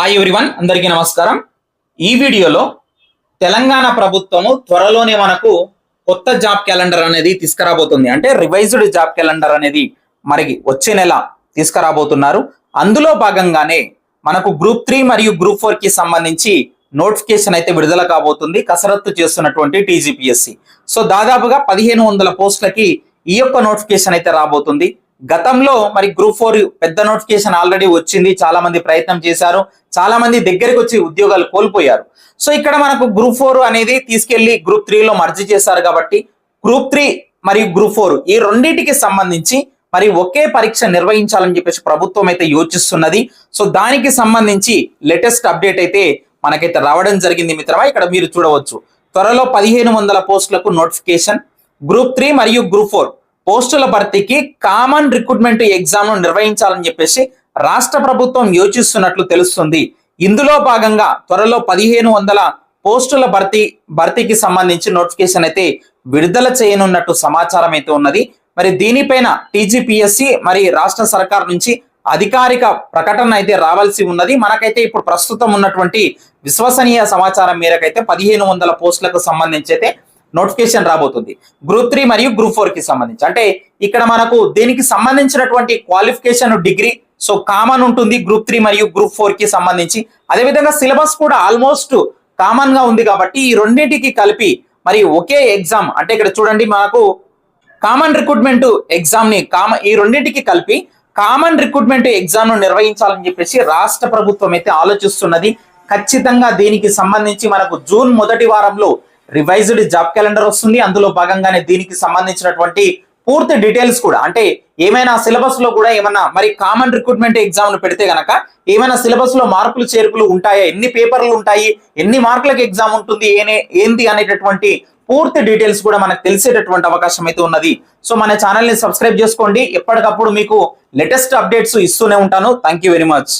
Hi everyone అందరికీ నమస్కారం. ఈ వీడియోలో తెలంగాణ ప్రభుత్వము త్వరలోనే మనకు కొత్త జాబ్ క్యాలెండర్ అనేది తీసుకురాబోతుంది. అంటే రివైజ్డ్ జాబ్ క్యాలెండర్ అనేది మరి వచ్చే నెల తీసుకురాబోతున్నారు. అందులో భాగంగానే మనకు గ్రూప్ త్రీ మరియు గ్రూప్ ఫోర్కి సంబంధించి నోటిఫికేషన్ అయితే విడుదల కాబోతుంది. కసరత్తు చేస్తున్నటువంటి టీజీపీఎస్సి. సో దాదాపుగా పదిహేను వందల పోస్టులకి ఈ యొక్క నోటిఫికేషన్ అయితే రాబోతుంది. గతంలో మరి గ్రూప్ ఫోర్ పెద్ద నోటిఫికేషన్ ఆల్రెడీ వచ్చింది చాలా మంది ప్రయత్నం చేశారు చాలా మంది దగ్గరికి వచ్చి ఉద్యోగాలు కోల్పోయారు. సో ఇక్కడ మనకు గ్రూప్ ఫోర్ అనేది తీసుకెళ్ళి గ్రూప్ త్రీలో మర్జీ చేశారు కాబట్టి గ్రూప్ త్రీ మరియు గ్రూప్ ఫోర్ ఈ రెండింటికి సంబంధించి మరి ఒకే పరీక్ష నిర్వహించాలని చెప్పేసి ప్రభుత్వం అయితే యోచిస్తున్నది. సో దానికి సంబంధించి లేటెస్ట్ అప్డేట్ అయితే మనకైతే రావడం జరిగింది మిత్రమా. ఇక్కడ మీరు చూడవచ్చు. త్వరలో పదిహేను వందల పోస్టులకు నోటిఫికేషన్ గ్రూప్ త్రీ మరియు గ్రూప్ ఫోర్. పోస్టుల భర్తీకి కామన్ రిక్రూట్మెంట్ ఎగ్జామ్ను నిర్వహించాలని చెప్పేసి రాష్ట్ర ప్రభుత్వం యోచిస్తున్నట్లు తెలుస్తుంది. ఇందులో భాగంగా త్వరలో పదిహేను వందల పోస్టుల భర్తీ భర్తీకి సంబంధించి నోటిఫికేషన్ అయితే విడుదల చేయనున్నట్టు సమాచారం అయితే ఉన్నది. మరి దీనిపైన టీజీపీఎస్సి మరి రాష్ట్ర సర్కార్ నుంచి అధికారిక ప్రకటన అయితే రావాల్సి ఉన్నది. మనకైతే ఇప్పుడు ప్రస్తుతం ఉన్నటువంటి విశ్వసనీయ సమాచారం మేరకైతే పదిహేను వందల పోస్టులకు సంబంధించి అయితే నోటిఫికేషన్ రాబోతుంది. గ్రూప్ త్రీ మరియు గ్రూప్ ఫోర్కి సంబంధించి. అంటే ఇక్కడ మనకు దీనికి సంబంధించినటువంటి క్వాలిఫికేషన్ డిగ్రీ సో కామన్ ఉంటుంది గ్రూప్ త్రీ మరియు గ్రూప్ ఫోర్కి సంబంధించి. అదేవిధంగా సిలబస్ కూడా ఆల్మోస్ట్ కామన్గా ఉంది కాబట్టి ఈ రెండింటికి కలిపి మరి ఒకే ఎగ్జామ్ అంటే ఇక్కడ చూడండి మనకు కామన్ రిక్రూట్మెంట్ ఎగ్జామ్ని కామ ఈ రెండింటికి కలిపి కామన్ రిక్రూట్మెంట్ ఎగ్జామ్ను నిర్వహించాలని చెప్పేసి రాష్ట్ర ప్రభుత్వం అయితే ఆలోచిస్తున్నది. ఖచ్చితంగా దీనికి సంబంధించి మనకు జూన్ మొదటి వారంలో రివైజ్డ్ జాబ్ క్యాలెండర్ వస్తుంది. అందులో భాగంగానే దీనికి సంబంధించినటువంటి పూర్తి డీటెయిల్స్ కూడా అంటే ఏమైనా సిలబస్లో కూడా ఏమైనా మరి కామన్ రిక్రూట్మెంట్ ఎగ్జామ్ను పెడితే గనక ఏమైనా సిలబస్లో మార్పులు చేర్పులు ఉంటాయా? ఎన్ని పేపర్లు ఉంటాయి? ఎన్ని మార్కులకు ఎగ్జామ్ ఉంటుంది? ఏనే ఏంది అనేటటువంటి పూర్తి డీటెయిల్స్ కూడా మనకు తెలిసేటటువంటి అవకాశం అయితే ఉన్నది. సో మన ఛానల్ని సబ్స్క్రైబ్ చేసుకోండి. ఎప్పటికప్పుడు మీకు లేటెస్ట్ అప్డేట్స్ ఇస్తూనే ఉంటాను. Thank you very much.